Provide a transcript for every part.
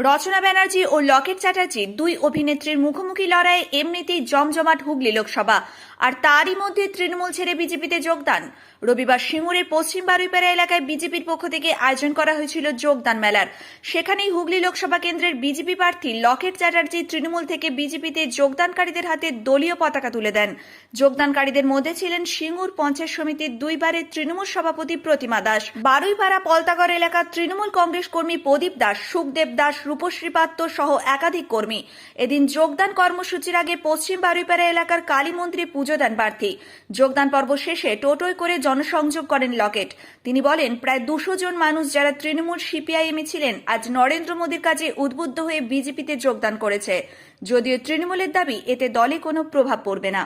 রচনা ব্যানার্জি ও লকেট চ্যাটার্জি দুই অভিনেত্রীর মুখোমুখি লড়াইয়ে এমনিতেই জমজমাট হুগলি লোকসভা। আর তারই মধ্যে তৃণমূল ছেড়ে বিজেপিতে যোগদান। রবিবার সিঙ্গুরের পশ্চিম বারুইপাড়া এলাকায় বিজেপির পক্ষ থেকে আয়োজন করা হয়েছিল যোগদান মেলার। সেখানেই হুগলি লোকসভা কেন্দ্রের বিজেপি প্রার্থী লকেট চ্যাটার্জি তৃণমূল থেকে বিজেপিতে যোগদানকারীদের হাতে দলীয় পতাকা তুলে দেন। যোগদানকারীদের মধ্যে ছিলেন সিঙ্গুর পঞ্চায়েত সমিতির দুইবারের তৃণমূল সভাপতি প্রতিমা দাস। বারুইপাড়া, পলতাগড় এলাকার তৃণমূল কংগ্রেস কর্মী প্রদীপ দাস, সুখদেব দাস, রূপশ্রী পাত্র সহ একাধিক কর্মী। এদিন যোগদান কর্মসূচির আগে পশ্চিম বারুইপাড়া এলাকার কালী মন্দিরে পুজো দেন প্রার্থী। যোগদান পর্ব শেষে টোটোয় করে জনসংযোগ করেন লকেট। তিনি বলেন, প্রায় দুশো জন মানুষ যারা তৃণমূল সিপিআইএমে ছিলেন, আজ নরেন্দ্র মোদীর কাজে উদ্বুদ্ধ হয়ে বিজেপিতে যোগদান করেছে। যদিও তৃণমূলের দাবি, এতে দলে কোনো প্রভাব পড়বে না।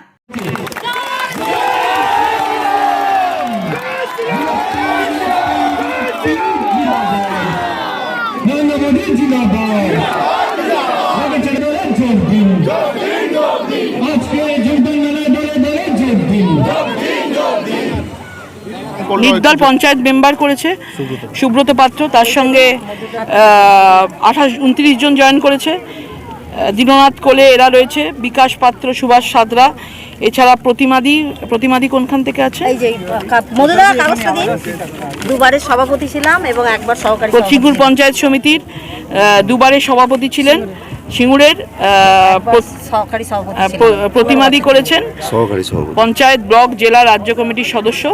জিন্দাবাদ। নির্দল পঞ্চায়েত মেম্বার করেছে সুব্রত পাত্র। তার সঙ্গে আঠাশ উনত্রিশ জন জয়েন করেছে। দীননাথ কোলে এরা রয়েছে বিকাশ পাত্র সুভাষ সাদরা এছাড়া প্রতিমাদি প্রতিমাদি কোনখান থেকে আছে? এই যে মধুরা কাগজটা দিন। দুবারের সভাপতি ছিলাম এবং একবার সহকারী সিঙ্গুর পঞ্চায়েত সমিতির দুবারের সভাপতি ছিলেন সিঙ্গুরের প্রতিমাদি করেছেন পঞ্চায়েত ব্লক জেলা রাজ্য কমিটির সদস্য।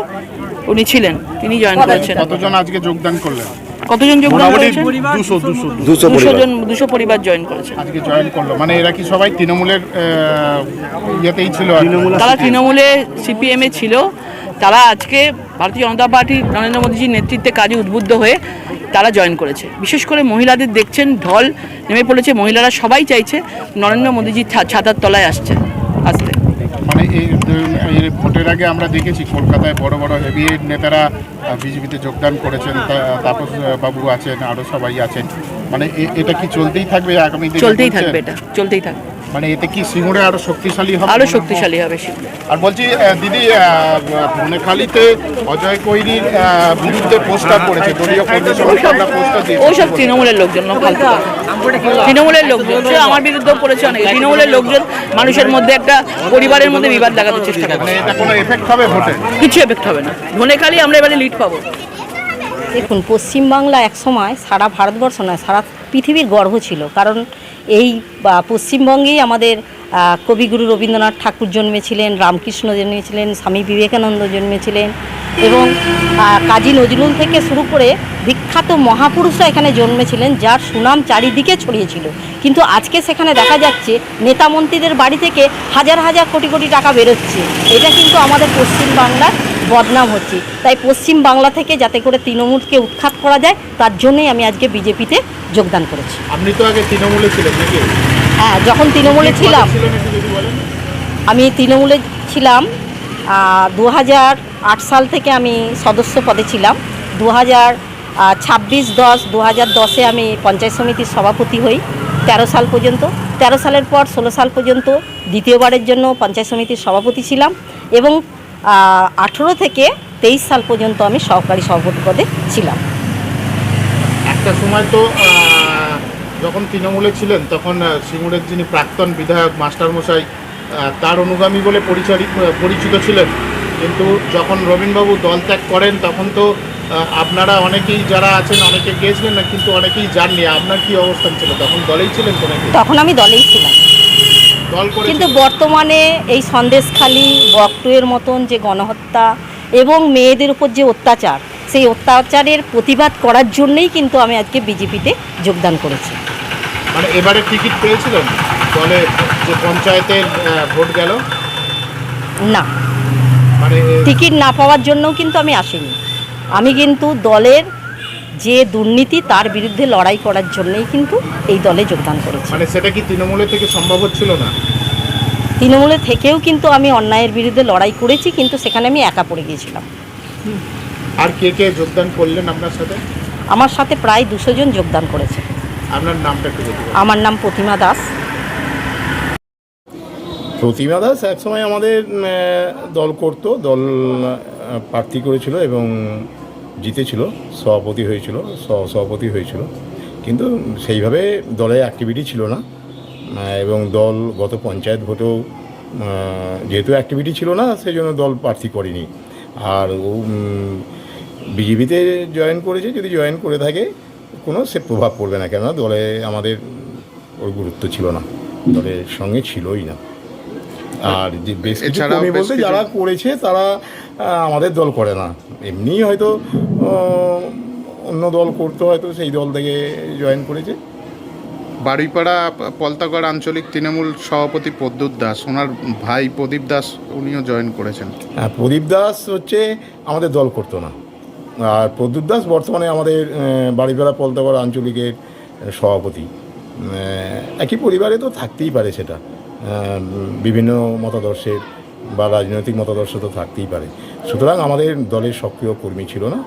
উনি ছিলেন তিনি জয়েন করেছেন। কতজন আজকে যোগদান করলেন? কতজন যোগদান করেছেন? দুশো দুশো দুশো। দুশো পরিবার। জন দুশো পরিবার জয়েন করেছেন। আজকে জয়েন করল। মানে এরা কি সবাই তৃণমূলের ইয়েতেই ছিল তারা তৃণমূলে সিপিএম এ ছিল। তারা আজকে ভারতীয় জনতা পার্টি নরেন্দ্র মোদীজির নেতৃত্বে কাজে উদ্বুদ্ধ হয়ে তারা জয়েন করেছে। বিশেষ করে মহিলাদের দেখছেন ঢল নেমে পড়েছে। মহিলারা সবাই চাইছে নরেন্দ্র মোদীজির ছাতার তলায় আসছে। মানে এই এই ভোটের আগে আমরা দেখেছি কলকাতায় বড় বড় হেভি নেতারা বিজেপিতে যোগদান করেছেন তাপস বাবু আছেন আরও সবাই আছেন। মানে এটা কি চলতেই থাকবে আগামী চলতেই থাকবে এটা চলতেই থাকবে। মানে এতে কি সিঙ্গুরে আরও শক্তিশালী হবে আরও শক্তিশালী হবে আর বলছি দিদি বনেখালিতে অজয় কৈরির বিরুদ্ধে পোস্টার পড়েছে দলীয় কর্মী সমিতি আমরা পোস্টার দিয়েছি। ওইসব তৃণমূলের লোকজন ফালতু তৃণমূলের লোকজন সে আমার বিরুদ্ধে করেছে অনেক। তৃণমূলের লোকজন মানুষের মধ্যে একটা পরিবারের মধ্যে বিবাদ লাগাতে চেষ্টা মানে করে এটা কোনো এফেক্ট হবে ভোটে? কিছু এফেক্ট হবে না। ধনেখালি আমরা এবারে লিড পাবো। দেখুন পশ্চিমবাংলা একসময় সারা ভারতবর্ষ নয় সারা পৃথিবীর গর্ব ছিল। কারণ এই পশ্চিমবঙ্গেই আমাদের কবিগুরু রবীন্দ্রনাথ ঠাকুর জন্মেছিলেন, রামকৃষ্ণ জন্মেছিলেন, স্বামী বিবেকানন্দ জন্মেছিলেন এবং কাজী নজরুল থেকে শুরু করে বিখ্যাত মহাপুরুষরা এখানে জন্মেছিলেন, যার সুনাম চারিদিকে ছড়িয়েছিল কিন্তু আজকে সেখানে দেখা যাচ্ছে নেতা মন্ত্রীদের বাড়ি থেকে হাজার হাজার কোটি কোটি টাকা বেরোচ্ছে। এটা কিন্তু আমাদের পশ্চিমবাংলার বদনাম হচ্ছে। তাই পশ্চিম বাংলা থেকে যাতে করে তৃণমূলকে উৎখাত করা যায় তার জন্যই আমি আজকে বিজেপিতে যোগদান করেছি। আপনি তো আগে তৃণমূলে ছিলেন নাকি? হ্যাঁ যখন তৃণমূলে ছিলাম আমি তৃণমূলে ছিলাম দু হাজার আট সাল থেকে আমি সদস্য পদে ছিলাম। দু হাজার ছাব্বিশ দশ দু হাজার দশে আমি পঞ্চায়েত সমিতির সভাপতি হই তেরো সাল পর্যন্ত। তেরো সালের পর ষোলো সাল পর্যন্ত দ্বিতীয়বারের জন্য পঞ্চায়েত সমিতির সভাপতি ছিলাম এবং আঠেরো থেকে তেইশ সাল পর্যন্ত আমি সহকারী সভাপতি পদে ছিলাম। একটা সময় তো যখন তৃণমূলে ছিলেন তখন সিঙ্গুরের যিনি প্রাক্তন বিধায়ক মাস্টারমশাই তার অনুগামী বলে পরিচারিত পরিচিত ছিলেন। কিন্তু যখন রবীনবাবু দল ত্যাগ করেন তখন তো আপনারা অনেকেই যারা আছেন অনেকে গিয়েছিলেন না কিন্তু অনেকেই যাননি। আপনার কি অবস্থান ছিল? তখন দলেই ছিলেন তখন আমি দলেই ছিলাম। কিন্তু বর্তমানে এই সন্দেশখালি বকটুয়ের মতন যে গণহত্যা এবং মেয়েদের উপর যে অত্যাচার সেই অত্যাচারের প্রতিবাদ করার জন্যই কিন্তু আমি আজকে বিজেপিতে যোগদান করেছি। মানে এবারে টিকিট পেয়েছিলেন? দলে যে পঞ্চায়েতের ভোট গেল? না। মানে টিকিট না পাওয়ার জন্যও কিন্তু আমি আসিনি। আমি কিন্তু দলের যে দুর্নীতি তার বিরুদ্ধে লড়াই করার জন্যই কিন্তু এই দলে যোগদান করেছে। মানে সেটা কি তৃণমূলের থেকে সম্ভব হচ্ছিল না? তৃণমূলে থেকেও কিন্তু আমি অন্যায়ের বিরুদ্ধে লড়াই করেছি কিন্তু সেখানে আমি একা পড়ে গিয়েছিলাম। আর কে কে যোগদান করলেন আপনার সাথে? আমার সাথে প্রায় দুশো জন যোগদান করেছে। আপনার নামটা একটু আমার নাম প্রতিমা দাস। প্রতিমা দাস একসময় আমাদের দল করতো দল প্রার্থী করেছিল এবং জিতেছিল সভাপতি হয়েছিল সহ সভাপতি হয়েছিল। কিন্তু সেইভাবে দলে অ্যাক্টিভিটি ছিল না এবং দল গত পঞ্চায়েত ভোটেও যেহেতু অ্যাক্টিভিটি ছিল না সেই জন্য দল প্রার্থী করেনি। আর ও বিজেপিতে জয়েন করেছে যদি জয়েন করে থাকে কোনো সে প্রভাব পড়বে না। কেননা দলে আমাদের ওর গুরুত্ব ছিল না দলের সঙ্গে ছিলই না। আর যে বেশ কিছু বলতে যারা করেছে তারা আমাদের দল করে না। এমনি হয়তো অন্য দল করতে হয়তো সেই দল থেকে জয়েন করেছে। বাড়িপাড়া পলতাগড় আঞ্চলিক তৃণমূল সভাপতি প্রদ্যুৎ দাস ওনার ভাই প্রদীপ দাস উনিও জয়েন করেছেন। হ্যাঁ প্রদীপ দাস হচ্ছে আমাদের দল করতো না। আর প্রদ্যুৎ দাস বর্তমানে আমাদের বাড়িপাড়া পলতাগড় আঞ্চলিকের সভাপতি। একই পরিবারে তো থাকতেই পারে সেটা। বিভিন্ন মতাদর্শের বা রাজনৈতিক মতাদর্শ তো থাকতেই পারে। সুতরাং আমাদের দলের সক্রিয় কর্মী ছিল না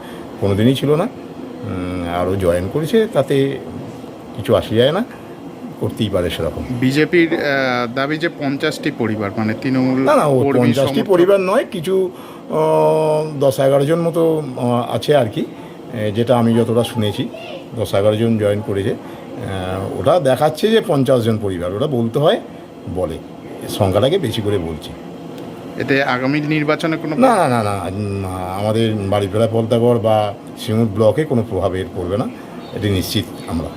কোনোদিনই ছিল না। আরও জয়েন করেছে তাতে কিছু আসে যায় না করতেই পারে সেরকম। বিজেপির দাবি যে পঞ্চাশটি পরিবার মানে তৃণমূল না না ও পঞ্চাশটি পরিবার নয় কিছু দশ এগারো জন মতো আছে আর কি। যেটা আমি যতটা শুনেছি দশ এগারো জন জয়েন করেছে। ওটা দেখাচ্ছে যে পঞ্চাশ জন পরিবার ওটা বলতে হয় বলে। সংখ্যাটাকে বেশি করে বলছি। এতে আগামী নির্বাচনে কোনো না না না না আমাদের বাড়িপাড়া পলতাগড় বা সিঙ্গুর ব্লকে কোনো প্রভাব এর পড়বে না এটি নিশ্চিত আমরা।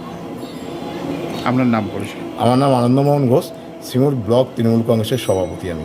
আপনার নাম পরিচয়? আমার নাম আনন্দমোহন ঘোষ সিঙ্গুর ব্লক তৃণমূল কংগ্রেসের সভাপতি আমি।